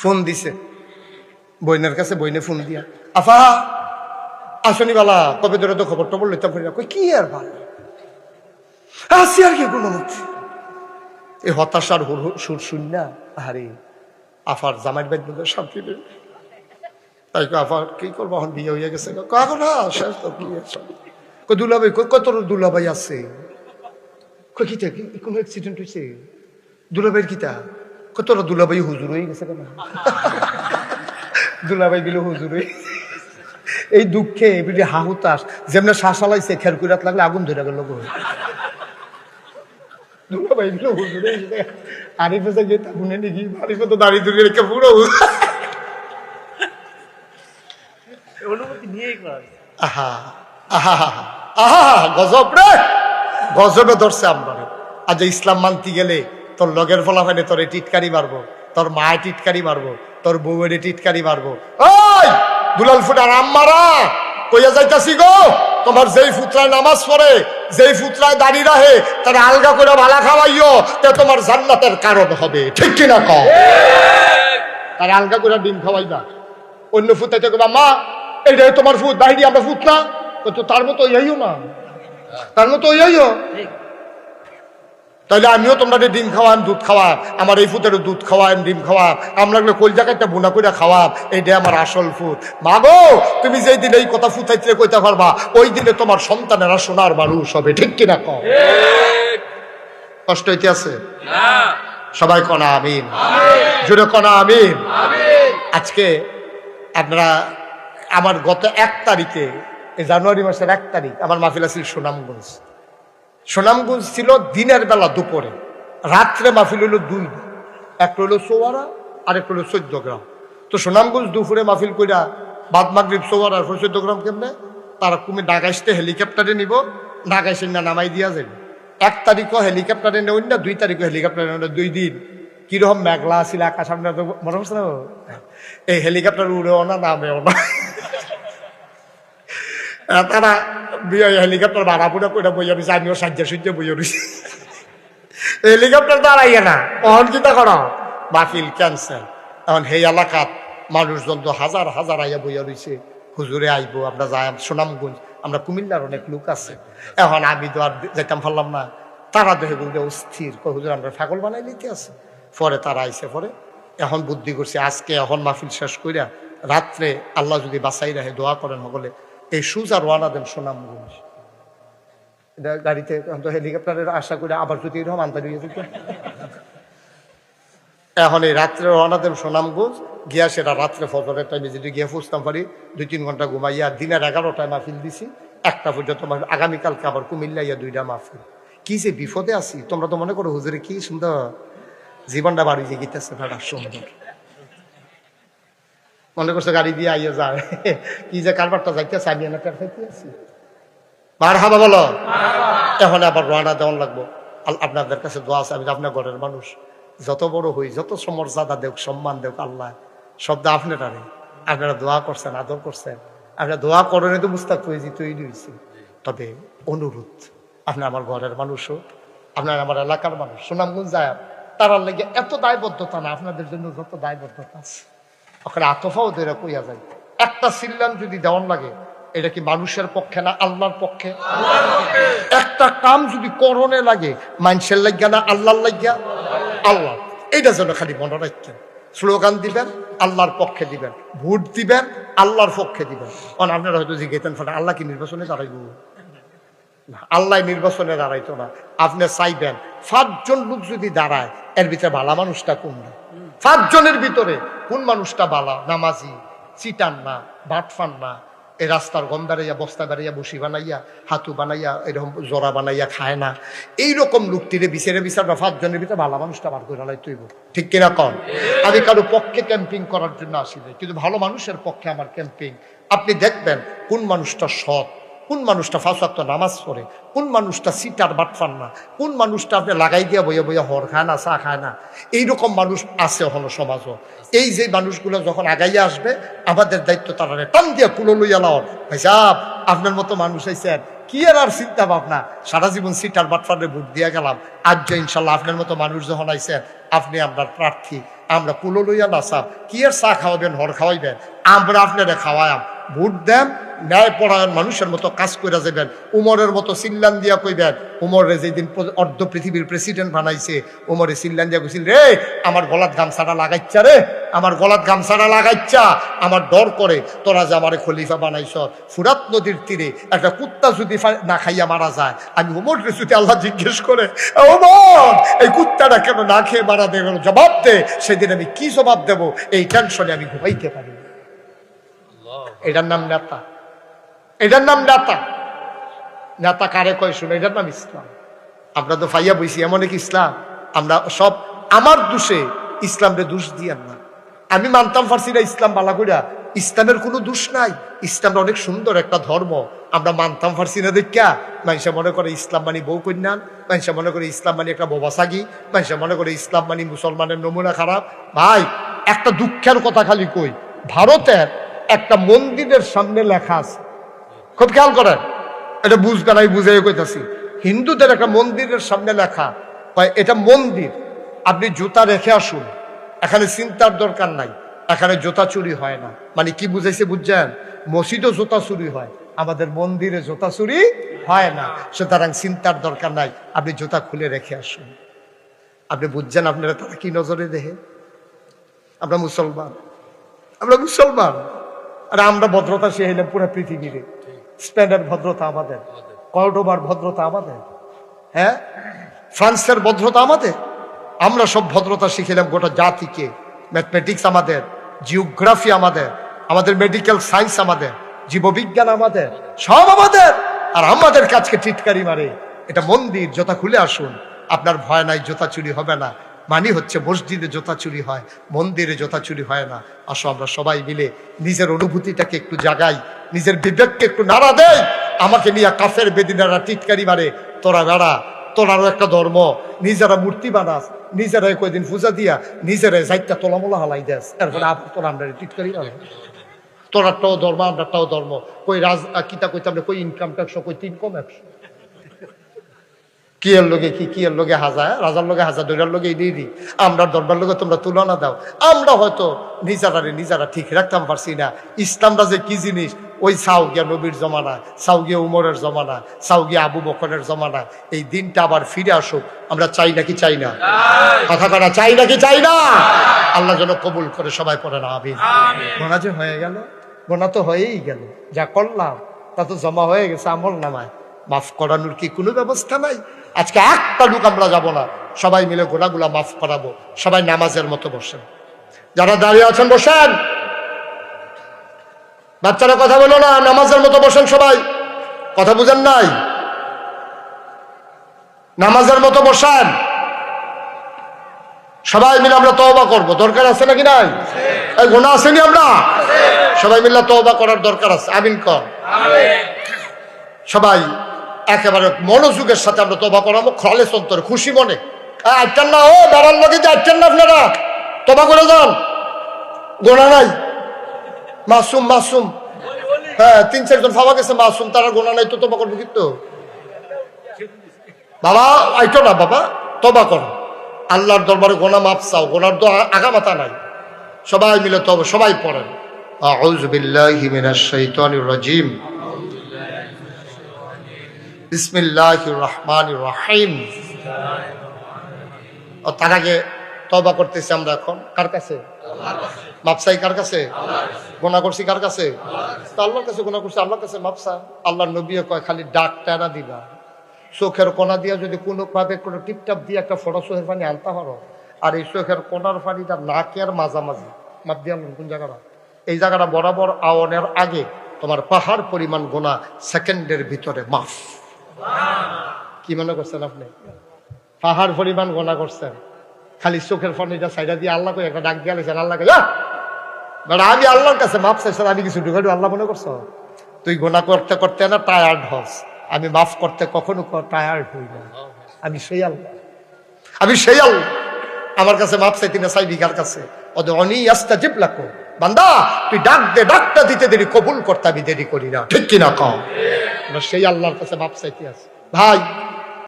Phone দিছে। বইনের কাছে বইনে ফোন দিয়া, আফা আসনি বালা, কবে ধরে তো খবর টবর লইতাম করি কই কি আর ভালো আসি আর কি কোনো এই হতাশার সুর শুন না? আরে আফার জামাইর বাইর বলে শান্তি নেই। তাই আফার কি করব এখন? বিয়ে হয়ে গেছে? কাগো না, শেষ তো, কি কই দুলাভাই কই কত দুলাভাই আছে? কই কি কি, কোনো অ্যাক্সিডেন্ট হয়েছে দুলাভাইয়ের কিতা? কত দুলাভাই হুজুর হয়ে গেছে কেন? দুলাভাই গুলো হুজুর হয়ে এই দুঃখে এবিডি হাহুতাস যেমন শ্বাসালাইছে খের কুইরাত লাগলে আগুন ধরে গেল দুলাভাই গুলো হুজুর হয়ে গেছে। আরিফে যে গেতা গুনে নাকি আরিফে তো দাঁড়িয়ে দূরে রেখে পুরো অনুমতি নিয়েই করা আহা আহা আহা গজব রে! গজবে ধরছে আমরা আজ ইসলাম মানতে গেলে তোর লগের ফলাফানে তোর টিটকারি মারবো, তোর মায় টিটকারি মারবো, তোর বউয়ের টিটকারি মারবো। ওই দুলাল ফুটার আম্মারা, কইয়া যাইতাছি গো, তোমার যেই ফুতরায় নামাজ পড়ে, যেই ফুতরায় দাঁড়িয়ে রাহে, তার আলগা করে ভালা খাওয়াইও, তে তোমার জান্নাতের কারণ হবে। ঠিক কিনা কও তার আলগা করে ডিম খাওয়াইবা। অন্য ফুতাইতে কবা মা, এইটাই তোমার ফুট বাইরে আমরা ফুট না। তো তার মতো ইয়াইও না। তার মতো ইয়াইও তাইলে আমিও তোমরা ডিম খাওয়াম দুধ খাওয়া আমার এই ফুটের দুধ খাওয়াম ডিম খাওয়া আমরা এগুলো কল জায়গাটা বুনা করে খাওয়াম এইটাই আমার আসল ফুট মাগো তুমি যেই দিন এই কথা ফুটাইতে কইতে পারবা ওই দিনে তোমার সন্তানেরা সোনার মানুষ হবে ঠিক কিনা কম কষ্ট হইতে আছে? সবাই কনা আমিন। জুড়ে কনা আমিন। আজকে আপনারা আমার গত এক তারিখে এই জানুয়ারি মাসের এক তারিখ আমার মাহফিল আছিল সুনামগঞ্জ। সুনামগঞ্জ ছিল দিনের বেলা দুপুরে, রাত্রে মাহফিল হলো দুই একটা হলো সোয়ারা আর একটা হলো চোদ্দ গ্রাম। তো সুনামগঞ্জ দুপুরে মাহফিল কইরা বাদ মাগরিব সোয়ারা আর চোদ্দ গ্রাম কেমনে? তারা কুমি নাগাইশতে হেলিকপ্টারে নিব নাগাইশে না নামাই দিয়া যাবে এক তারিখও হেলিকপ্টারে নেই না দুই তারিখও হেলিকপ্টারে নেই দুই দিন। কীরকম মেঘলা আছিল, আকাশ আপনার তো মনে পড়ছে না এই হেলিকপ্টার উড়েও না, নামেও না। তারা হেলিকপ্টার ভাড়া পুরা করে বইয়া রয়েছে আমিও সাজ্জা সূর্য বইয়া রয়েছি হেলিকপ্টার দাঁড়াইয়া না। অহন কিতা কর মাহফিল ক্যান্সেল এখন সেই এলাকাত মানুষজন তো হাজার হাজার আইয়া বইয়া রয়েছে হুজুরে আইব আমরা যাই সুনামগঞ্জ, আমরা কুমিল্লার অনেক লোক আছে। এখন আমি তো আর যাইতাম পারলাম না। তারা দেখে বলতে অস্থির হুজুর, আমরা ফাগল বানাই নিতে আছে। পরে তারা আইসে পরে এখন বুদ্ধি করছে, আজকে এখন মাহফিল শেষ কইরা রাত্রে আল্লাহ যদি বাঁচাই রাখে, দোয়া করেন সকলে এই সুজা রওনা দেন সুনামগঞ্জ এটা গাড়িতে হেলিকপ্টারের আশা করে আবার যদি এরকম আনতে দিয়ে যেত। এখন এই রাত্রে রওনা দেন সুনামগঞ্জ গিয়া সেটা রাত্রে ফজরের টাইমে যদি গিয়ে ফুসতাম পারি দুই তিন ঘণ্টা ঘুমাইয়া দিনের এগারোটায় মাহফিল দিছি, একটা পর্যন্ত আগামীকালকে আবার কুমিল্লা ইয়া দুইটা মাহফিল। কি যে বিপদে আছি, তোমরা তো মনে করো হুজুরে কি সুন্দর জীবনটা বাড়ি যে গীতেছে ভাড়া সুন্দর। মনে করছে গাড়ি দিয়ে আইয়া যায় কি যে কারবারটা যাইতেছে, আমি এনে খাইতে আছি। মার হাবা বলো। এখন আবার রওনা দেওয়ান লাগবো। আপনাদের কাছে দোয়া আছে, আমি আপনার ঘরের মানুষ। যত বড় হই, যত সমর্যাদা দেখ সম্মান দেখ আল্লাহ, শব্দ আপনারা আপনারা দোয়া করছেন, আদর করছেন। আপনারা দোয়া করেন তো মুস্তাক হয়েছি তৈরি হয়েছি তবে অনুরোধ, আপনি আমার ঘরের মানুষও আপনার আমার এলাকার মানুষ। সুনামগঞ্জ যায়, তারার লেগে এত দায়বদ্ধতা না, আপনাদের জন্য যত দায়বদ্ধতা আছে। ওখানে আতফাও ধরে কইয়া যায় একটা সিল্লাম যদি দেওয়ান লাগে এটা কি মানুষের পক্ষে না আল্লাহর পক্ষে? একটা কাম যদি করণে লাগে মানুষের লাগিয়া না আল্লাহর লাগিয়া? আল্লাহ। এইটা যেন খালি মনে রাখছেন স্লোগান দিবেন আল্লাহর পক্ষে দিবেন। ভোট দিবেন আল্লাহর পক্ষে দিবেন। কারণ আপনারা হয়তো জিজ্ঞেতেন ফলে আল্লাহ কি নির্বাচনে দাঁড়াইব? না, আল্লাহ নির্বাচনে দাঁড়াইতো না। আপনি চাইবেন সাতজন লোক যদি দাঁড়ায় এর ভিতরে বালা মানুষটা কোন পাঁচজনের ভিতরে কোন মানুষটা বালা? নামাজি, চিটান না, বাটফান না। এই রাস্তার গম বেড়াইয়া, বস্তা বেড়াইয়া, বসি বানাইয়া, হাতু বানাইয়া, এরকম জোড়া বানাইয়া খায় না। এইরকম লোকটিরে, বিচারে বিচার বা পাঁচজনের ভিতরে ভালো মানুষটা বার করে লাই তুইব ঠিক কিনা কন? আমি কারও পক্ষে ক্যাম্পিং করার জন্য আসি কিন্তু ভালো মানুষের পক্ষে আমার ক্যাম্পিং। আপনি দেখবেন কোন মানুষটা সৎ কোন মানুষটা ফাঁসাত্ত নামাজ পড়ে? কোন মানুষটা সিটার বাটফান না? কোন মানুষটা আপনি লাগাই দিয়া বইয়া বইয়া হর খায় না, চা খায় না? এইরকম মানুষ আছে হলো সমাজও এই যে মানুষগুলো যখন আগাইয়া আসবে, আমাদের দায়িত্ব তারা টান দিয়া কুলো লইয়া লাওয়ার ভাই সাহ আপনার মতো মানুষ আইসেন কি আর আর চিন্তা ভাবনা? সারা জীবন সিটার বাটফারে ভোট দিয়া গেলাম। আজ যে ইনশাল্লাহ আপনার মতো মানুষ যখন আইসেন আপনি আপনার প্রার্থী। আমরা কুলো লইয়া নাচাম। কি আর চা খাওয়াবেন, হর খাওয়াইবেন? আমরা আপনারা খাওয়ায়াম। ভোট দেন, ন্যায় পরায়ণ মানুষের মতো কাজ করে যাবেন উমরের মতো সিল্লান দিয়া কইবেন, উমরে যেদিন অর্ধ পৃথিবীর প্রেসিডেন্ট বানাইছে, উমরে সিল্লান দিয়া কইছিল রে, আমার গলাত গামছাটা লাগাইচ্ছা রে, আমার গলাত গামছাটা লাগাইচ্ছা, আমার ডর করে, তোরা যে আমার খলিফা বানাইছ ফুরাত নদীর তীরে একটা কুত্তা যদি না খাইয়া মারা যায়, আমি উমর যদি আল্লাহ জিজ্ঞেস করে ওমর এই কুত্তাটা কেন না খেয়ে মারা দেবে? জবাব দে, সেদিন আমি কি জবাব দেব? এই টেনশনে আমি ঘুমাইতে পারি। এটার নাম নেতা। এটার নাম নেতা। নেতা কারে কয় শুনে? এটার নাম ইসলাম। আমরা তো ফাইয়া বইছি, এমন এক ইসলাম। আমরা সব আমার দোষে ইসলামরে দোষ দিয়ান না। আমি মানতাম পারছি না ইসলাম বালা কইরা ইসলামের কোনো দোষ নাই। ইসলামটা অনেক সুন্দর একটা ধর্ম। আমরা মানতাম পারছি না দেখা মানুষে মনে করে ইসলাম মানে বউ কন্যান মানুষে মনে করে ইসলাম মানে একটা বোবাসাগি মানুষে মনে করে ইসলাম মানে মুসলমানের নমুনা খারাপ। ভাই, একটা দুঃখের কথা খালি কই, ভারতের একটা মন্দিরের সামনে লেখা আছে। খুব খেয়াল করেন। এটা বুঝবেন, আমি বুঝে কইতাছি। হিন্দুদের একটা মন্দিরের সামনে লেখা, কয়, এটা মন্দির, আপনি জুতা রেখে আসুন। এখানে চিন্তার দরকার নাই, এখানে জুতা চুরি হয় না। মানে কি বুঝাইছে বুঝছেন? মসজিদও জুতা চুরি হয়, আমাদের মন্দিরে জোতা চুরি হয় না। সুতরাং চিন্তার দরকার নাই, আপনি জুতা খুলে রেখে আসুন। আপনি বুঝছেন আপনারা তারা কি নজরে দেহে আমরা মুসলমান। আমরা মুসলমান। আর আমরা ভদ্রতা শিখাইলাম পুরো পৃথিবীরে স্পেনের ভদ্রতা আমাদের। কর্ডোবার ভদ্রতা আমাদের। হ্যাঁ? ফ্রান্সের ভদ্রতা আমাদের। আমরা সব ভদ্রতা শিখিলাম গোটা জাতিকে। ম্যাথমেটিক্স আমাদের জিওগ্রাফি আমাদের আমাদের মেডিকেল সায়েন্স আমাদের, জীববিজ্ঞান আমাদের, সব আমাদের। আর আমাদের কাজকে টিটকারি মারে। এটা মন্দির, জোতা খুলে আসুন। আপনার ভয় নাই, জোতা চুরি হবে না। মানি হচ্ছে মসজিদে জোতা চুরি হয় মন্দিরে জোতা চুরি হয় না। আসো আমরা সবাই মিলে নিজের অনুভূতিটাকে একটু জাগাই নিজের বিবেককে একটু নাড়া দেয় আমাকে নিয়ে কাফের বেদিনারা টিটকারি মারে তোরা বেড়া তোরারও একটা ধর্ম। নিজেরা মূর্তি বানাস নিজেরাই কয়দিন পূজা দিয়া নিজেরাই যাইতা তোলামোলা হালাই দেস। এরপরে তোরা আমরা টিটকারি মারে। তোরারটাও ধর্ম আমরাটাও ধর্ম। কই রাজ কিতা কইতাম না, কই ইনকাম ট্যাক্স কই তিন কম একশো? কি এর লগে কি কি এর লগে হাজার রাজার লগে হাজার দৈরার লগে দিয়ে দিই আমরা দরবার লোকে তোমরা তুলনা দাও। আমরা হয়তো নিজেরারে নিজেরা ঠিক রাখতাম পারছি না। ইসলামটা যে কি জিনিস? ওই সাউগিয়া নবীর জমানা সাউগিয়া উমরের জমানা সাউগিয়া আবু বকরের জমানা। এই দিনটা আবার ফিরে আসুক আমরা চাই নাকি চাই না? কথা করা চাই নাকি চাই না? আল্লাহ যেন কবুল করে সবাই পড়ে না আবিন গোনা যে হয়ে গেল গোনা তো হয়েই গেল। যা করলাম তা তো জমা হয়ে গেছে আমল নামায়। মাফ করানোর কি কোনো ব্যবস্থা নাই? আজকে একটা লোক আমরা যাব না। সবাই মিলে গোনাগুলা মাফ করাবো। সবাই নামাজের মতো বসেন। যারা দাঁড়িয়ে আছেন বসেন। বাচ্চারা কথা বলো না নামাজের মতো বসেন সবাই। কথা বুঝেন নাই? নামাজের মতো বসেন। সবাই মিলে আমরা তওবা করব। দরকার আছে নাকি নাই? এই গোনা আসেনি আমরা? সবাই মিলে তওবা করার দরকার আছে। আমিন কর। সবাই একেবারে মনোযোগের সাথে আমরা তবা করাবো খলে অন্তরে খুশি মনে। আটটান না, ও দাঁড়ার লগে যে আটটান না আপনারা? তবা করে যান। গোনা নাই। মাসুম মাসুম। হ্যাঁ তিন, চারজন পাওয়া গেছে, মাসুম, তারা গোনা নাই, তো তবা করব কিন্তু বাবা আইতো না, বাবা তবা করো। আল্লাহর দরবারে গোনা মাপ চাও, গোনার তো আগামাতা নাই। সবাই মিলে তবে সবাই পড়েন। আউযু বিল্লাহি মিনাশ শাইতানির রাজিম। বিসমিল্লাহির রহমানির রহিম। তার আগে তবা করতেছি আমরা এখন। কার কাছে? মাপসাই কার কাছে? গোনা করছি কার কাছে? তো আল্লাহর কাছে গোনা করছি, আল্লাহর কাছে মাপসা আল্লাহর নবী কয়, খালি ডাক টানা দিবা। চোখের কোনা দিয়া যদি কোনো ভাবে কোনো টিপটাপ দিয়ে একটা ফটো চোখের পানি আনতে পারো, আর এই চোখের কোনার পানিটা নাকের মাঝামাঝি। মাপ দিয়ে কোন জায়গাটা? এই জায়গাটা বরাবর আওয়ানের আগে তোমার পাহাড় পরিমাণ গোনা সেকেন্ডের ভিতরে মাফ। কি মনে করছেন আপনি? পাহাড় পরিমাণ গোনা করছেন। খালি চোখের ফনিটা সাইডা দিয়ে আল্লাহ একটা ডাক দিয়ে আলেছেন? আল্লাহকে আমি আল্লাহর কাছে মাফ চাইছেন আমি কিছু ঢুকাডু আল্লাহ মনে করছ? তুই গোনা করতে করতে না টায়ার্ড হস। আমি মাফ করতে কখনো টায়ার্ড হই না আমি সেই আল্লাহ। আমি সেই আল্লাহ। আমার কাছে মাপ চাইতি না চাইবি কার কাছে? ওদের অনি আস্তা জিপ লাখো বান্দা, তুই ডাক দে, ডাকটা দিতে দেরি, কবুল করতে আমি দেরি করি না। ঠিক কিনা কম সেই আল্লাহর কাছে মাপ চাইতে আছে। ভাই